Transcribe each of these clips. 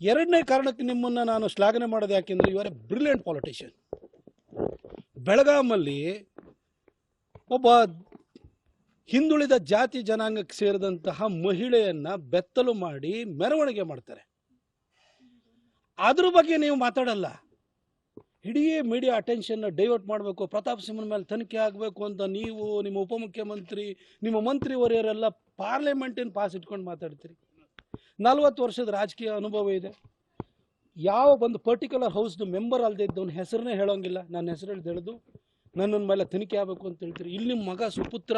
ಎರಡನೇ ಕಾರಣಕ್ಕೆ ನಿಮ್ಮನ್ನು ನಾನು ಶ್ಲಾಘನೆ ಮಾಡೋದು ಯಾಕೆಂದರೆ you are a brilliant politician ಬೆಳಗಾಮಲ್ಲಿ ಒಬ್ಬ ಹಿಂದುಳಿದ ಜಾತಿ ಜನಾಂಗಕ್ಕೆ ಸೇರಿದಂತಹ ಮಹಿಳೆಯನ್ನ ಬೆತ್ತಲು ಮಾಡಿ ಮೆರವಣಿಗೆ ಮಾಡ್ತಾರೆ. ಅದ್ರ ಬಗ್ಗೆ ನೀವು ಮಾತಾಡಲ್ಲ. ಇಡೀ ಮೀಡಿಯಾ ಅಟೆನ್ಷನ್ನ ಡೈವರ್ಟ್ ಮಾಡಬೇಕು, ಪ್ರತಾಪ್ ಸಿಂಹನ ಮೇಲೆ ತನಿಖೆ ಆಗಬೇಕು ಅಂತ ನೀವು, ನಿಮ್ಮ ಉಪಮುಖ್ಯಮಂತ್ರಿ, ನಿಮ್ಮ ಮಂತ್ರಿ ವರಿಯರೆಲ್ಲ ಪಾರ್ಲಿಮೆಂಟಿನ ಪಾಸ್ ಇಟ್ಕೊಂಡು ಮಾತಾಡ್ತೀರಿ. ನಲ್ವತ್ತು ವರ್ಷದ ರಾಜಕೀಯ ಅನುಭವ ಇದೆ. ಯಾವ ಒಂದು ಪರ್ಟಿಕ್ಯುಲರ್ ಹೌಸ್ದು ಮೆಂಬರ್ ಅಲ್ಲದೆ ಇದ್ದವನ ಹೆಸರನ್ನೇ ಹೇಳೋಂಗಿಲ್ಲ. ನನ್ನ ಹೆಸರು ಹೇಳಿದು ನನ್ನ ಮೇಲೆ ತನಿಖೆ ಆಗಬೇಕು ಅಂತ ಹೇಳ್ತೀರಿ. ಇಲ್ಲಿ ನಿಮ್ಮ ಮಗ ಸುಪುತ್ರ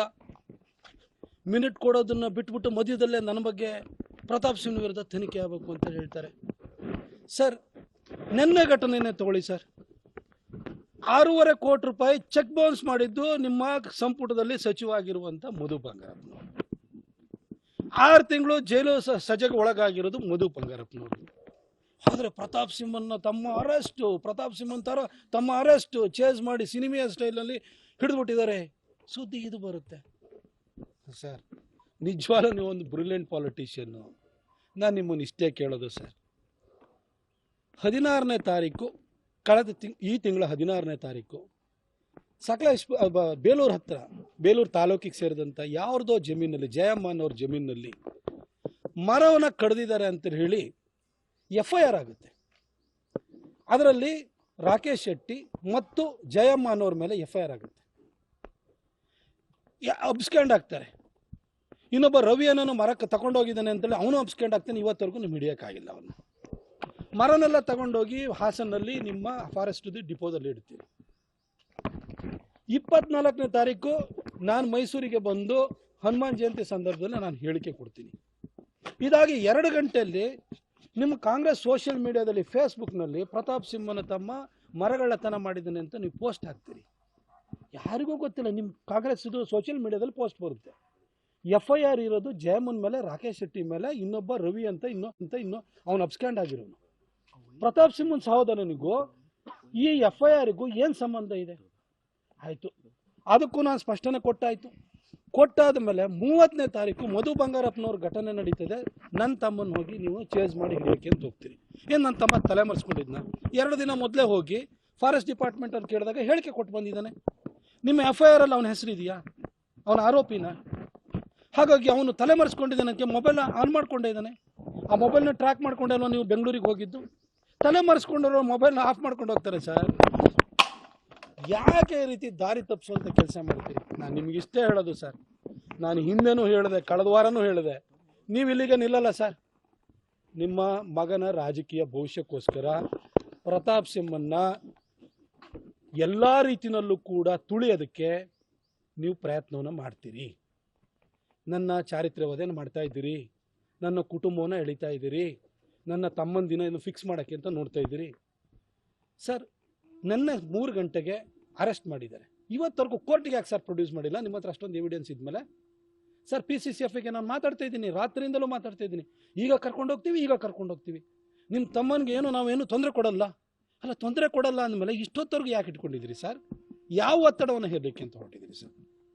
ಮಿನಿಟ್ ಕೊಡೋದನ್ನು ಬಿಟ್ಬಿಟ್ಟು ಮಧ್ಯದಲ್ಲೇ ನನ್ನ ಬಗ್ಗೆ ಪ್ರತಾಪ್ ಸಿಂಗ್ ವಿರುದ್ಧ ತನಿಖೆ ಆಗಬೇಕು ಅಂತ ಹೇಳ್ತಾರೆ. ಸರ್ ನಿನ್ನೆ ಘಟನೆನೇ ತಗೊಳ್ಳಿ ಸರ್ ಆರೂವರೆ ಕೋಟಿ ರೂಪಾಯಿ ಚೆಕ್ ಬೌನ್ಸ್ ಮಾಡಿದ್ದು ನಿಮ್ಮ ಸಂಪುಟದಲ್ಲಿ ಸಚಿವ ಆಗಿರುವಂಥ ಮಧು ಆರು ತಿಂಗಳು ಜೈಲು ಸಜೆಗೆ ಒಳಗಾಗಿರೋದು ಮಧು ಬಂಗಾರಪ್ಪನವರು. ಆದರೆ ಪ್ರತಾಪ್ ಸಿಂಹನ್ನ ತಮ್ಮ ಅರೆಸ್ಟು, ಪ್ರತಾಪ್ ಸಿಂಹನ್ ತಮ್ಮ ಅರೆಸ್ಟು, ಚೇಸ್ ಮಾಡಿ ಸಿನಿಮೆಯ ಸ್ಟೈಲಲ್ಲಿ ಹಿಡಿದ್ಬಿಟ್ಟಿದ್ದಾರೆ. ಸುದ್ದಿ ಇದು ಬರುತ್ತೆ. ಸರ್, ನಿಜವಾಗ್ಲೂ ನೀವು ಒಂದು ಬ್ರಿಲಿಯಂಟ್ ಪಾಲಿಟಿಷಿಯನ್ನು ನಾನು ನಿಮ್ಮನ್ನು ಇಷ್ಟೇ ಕೇಳೋದು ಸರ್. ಹದಿನಾರನೇ ತಾರೀಕು, ಕಳೆದ ತಿಂಗ್, ಈ ತಿಂಗಳ ಹದಿನಾರನೇ ತಾರೀಕು ಸಕಲ ಬೇಲೂರು ಹತ್ರ, ಬೇಲೂರು ತಾಲೂಕಿಗೆ ಸೇರಿದಂಥ ಯಾರ್ದೋ ಜಮೀನಲ್ಲಿ, ಜಯಮ್ಮನ್ ಅವ್ರ ಜಮೀನಲ್ಲಿ ಮರವನ್ನು ಕಡ್ದಿದ್ದಾರೆ ಅಂತ ಹೇಳಿ ಎಫ್ ಐ ಆರ್ ಆಗುತ್ತೆ. ಅದರಲ್ಲಿ ರಾಕೇಶ್ ಶೆಟ್ಟಿ ಮತ್ತು ಜಯಮ್ಮ ಅನ್ನೋರ ಮೇಲೆ ಎಫ್ ಐ ಆರ್ ಆಗುತ್ತೆ ಅಬ್ಸ್ಕ್ಯಾಂಡ್ ಆಗ್ತಾರೆ. ಇನ್ನೊಬ್ಬ ರವಿ ಅನ್ನೋನು ಮರಕ್ಕೆ ತಗೊಂಡೋಗಿದ್ದಾನೆ ಅಂತೇಳಿ ಅವನು ಅಬ್ಸ್ಕ್ಯಾಂಡ್ ಆಗ್ತಾನೆ, ಇವತ್ತವರೆಗೂ ನೀವು ಹಿಡಿಯೋಕ್ಕಾಗಿಲ್ಲ ಅವನು. ಮರನೆಲ್ಲ ತಗೊಂಡೋಗಿ ಹಾಸನಲ್ಲಿ ನಿಮ್ಮ ಫಾರೆಸ್ಟ್ ಡಿಪೋದಲ್ಲಿ ಇಡ್ತೀವಿ. ಇಪ್ಪತ್ನಾಲ್ಕನೇ ತಾರೀಕು ನಾನು ಮೈಸೂರಿಗೆ ಬಂದು ಹನುಮಾನ್ ಜಯಂತಿ ಸಂದರ್ಭದಲ್ಲಿ ನಾನು ಹೇಳಿಕೆ ಕೊಡ್ತೀನಿ. ಇದಾಗಿ ಎರಡು ಗಂಟೆಯಲ್ಲಿ ನಿಮ್ಮ ಕಾಂಗ್ರೆಸ್ ಸೋಷಿಯಲ್ ಮೀಡಿಯಾದಲ್ಲಿ ಫೇಸ್ಬುಕ್ನಲ್ಲಿ ಪ್ರತಾಪ್ ಸಿಂಹನ ತಮ್ಮ ಮರಗಳ್ಳತನ ಮಾಡಿದ್ದಾನೆ ಅಂತ ನೀವು ಪೋಸ್ಟ್ ಹಾಕ್ತೀರಿ. ಯಾರಿಗೂ ಗೊತ್ತಿಲ್ಲ ನಿಮ್ಮ ಕಾಂಗ್ರೆಸ್ ಇದು ಸೋಷಿಯಲ್ ಮೀಡಿಯಾದಲ್ಲಿ ಪೋಸ್ಟ್ ಬರುತ್ತೆ. ಎಫ್ ಐ ಆರ್ ಇರೋದು ಜಯಮನ್ ಮೇಲೆ, ರಾಕೇಶ್ ಶೆಟ್ಟಿ ಮೇಲೆ, ಇನ್ನೊಬ್ಬ ರವಿ ಅಂತ, ಇನ್ನೊ ಅಂತ, ಇನ್ನೊ, ಅವನು ಅಪ್ಸ್ಕ್ಯಾಂಡ್ ಆಗಿರೋನು. ಪ್ರತಾಪ್ ಸಿಂಹನ್ ಸಹೋದರನಿಗೂ ಈ ಎಫ್ ಐ ಆರ್ಗೂ ಏನು ಸಂಬಂಧ ಇದೆ? ಆಯಿತು. ಅದಕ್ಕೂ ನಾನು ಸ್ಪಷ್ಟನೆ ಕೊಟ್ಟಾಯಿತು. ಕೊಟ್ಟಾದ ಮೇಲೆ ಮೂವತ್ತನೇ ತಾರೀಕು ಮಧು ಬಂಗಾರಪ್ಪನವ್ರ ಘಟನೆ ನಡೀತದೆ. ನನ್ನ ತಮ್ಮನ ಹೋಗಿ ನೀವು ಚೇಂಜ್ ಮಾಡಿ ಹಿಡಿಯೋಕೆ ಅಂತ ಹೋಗ್ತೀರಿ. ಏನು ನನ್ನ ತಮ್ಮ ತಲೆ ಮರೆಸ್ಕೊಂಡಿದ್ನ? ಎರಡು ದಿನ ಮೊದಲೇ ಹೋಗಿ ಫಾರೆಸ್ಟ್ ಡಿಪಾರ್ಟ್ಮೆಂಟ್ ಅವ್ರು ಕೇಳಿದಾಗ ಹೇಳಿಕೆ ಕೊಟ್ಟು ಬಂದಿದ್ದಾನೆ. ನಿಮ್ಮ ಎಫ್ ಐ ಆರಲ್ಲಿ ಅವನ ಹೆಸರಿದೆಯಾ? ಅವನ ಆರೋಪಿನ? ಹಾಗಾಗಿ ಅವನು ತಲೆ ಮರೆಸ್ಕೊಂಡಿದ್ದಾನಕ್ಕೆ ಮೊಬೈಲ್ ಆನ್ ಮಾಡ್ಕೊಂಡೇ ಇದ್ದಾನೆ. ಆ ಮೊಬೈಲ್ನ ಟ್ರ್ಯಾಕ್ ಮಾಡ್ಕೊಂಡಲ್ವ ನೀವು ಬೆಂಗಳೂರಿಗೆ ಹೋಗಿದ್ದು? ತಲೆ ಮರೆಸ್ಕೊಂಡಿರೋ ಮೊಬೈಲ್ನ ಆಫ್ ಮಾಡ್ಕೊಂಡು ಹೋಗ್ತಾರೆ ಸರ್ ಯಾಕೆ ಈ ರೀತಿ ದಾರಿ ತಪ್ಪಿಸುವಂಥ ಕೆಲಸ ಮಾಡ್ತೀರಿ ನಾನು ನಿಮ್ಗೆ ಇಷ್ಟೇ ಹೇಳೋದು ಸರ್. ನಾನು ಹಿಂದೆನೂ ಹೇಳಿದೆ, ಕಳೆದ ವಾರನೂ ಹೇಳಿದೆ. ನೀವು ಇಲ್ಲಿಗೆ ನಿಲ್ಲಲ್ಲ ಸರ್. ನಿಮ್ಮ ಮಗನ ರಾಜಕೀಯ ಭವಿಷ್ಯಕ್ಕೋಸ್ಕರ ಪ್ರತಾಪ್ ಸಿಂಹನ್ನ ಎಲ್ಲ ರೀತಿಯಲ್ಲೂ ಕೂಡ ತುಳಿಯೋದಕ್ಕೆ ನೀವು ಪ್ರಯತ್ನವನ್ನು ಮಾಡ್ತೀರಿ. ನನ್ನ ಚಾರಿತ್ರ್ಯ ವಧೆನ ಮಾಡ್ತಾ ಇದ್ದೀರಿ? ನನ್ನ ಕುಟುಂಬವನ್ನು ಎಳಿತಾ ಇದ್ದೀರಿ? ನನ್ನ ತಮ್ಮನ ದಿನ ಇನ್ನು ಫಿಕ್ಸ್ ಮಾಡೋಕ್ಕೆ ಅಂತ ನೋಡ್ತಾ ಇದ್ದೀರಿ? ಸರ್, ನನ್ನ ಮೂರು ಗಂಟೆಗೆ ಅರೆಸ್ಟ್ ಮಾಡಿದ್ದಾರೆ. ಇವತ್ತವರೆಗೂ ಕೋರ್ಟಿಗೆ ಯಾಕೆ ಸರ್ ಪ್ರೊಡ್ಯೂಸ್ ಮಾಡಿಲ್ಲ? ನಿಮ್ಮ ಹತ್ರ ಅಷ್ಟೊಂದು ಎವಿಡೆನ್ಸ್ ಇದ್ಮೇಲೆ? ಸರ್ ಪಿ ಸಿ ಸಿ ಎಫ್ಗೆ ನಾನು ಮಾತಾಡ್ತಾ ಇದ್ದೀನಿ, ರಾತ್ರಿಯಿಂದಲೂ ಮಾತಾಡ್ತಾ ಇದ್ದೀನಿ. ಈಗ ಕರ್ಕೊಂಡು ಹೋಗ್ತೀವಿ, ಈಗ ಕರ್ಕೊಂಡು ಹೋಗ್ತೀವಿ. ನಿಮ್ಮ ತಮ್ಮನಿಗೆ ಏನು, ನಾವೇನು ತೊಂದರೆ ಕೊಡಲ್ಲ? ಅಲ್ಲ, ತೊಂದರೆ ಕೊಡಲ್ಲ ಅಂದಮೇಲೆ ಇಷ್ಟೊತ್ತವರೆಗೂ ಯಾಕೆ ಇಟ್ಕೊಂಡಿದ್ದೀರಿ ಸರ್? ಯಾವ ಒತ್ತಡವನ್ನು ಹೇರಲಿಕ್ಕೆ ಅಂತ ಹೊರಟಿದ್ದೀರಿ ಸರ್?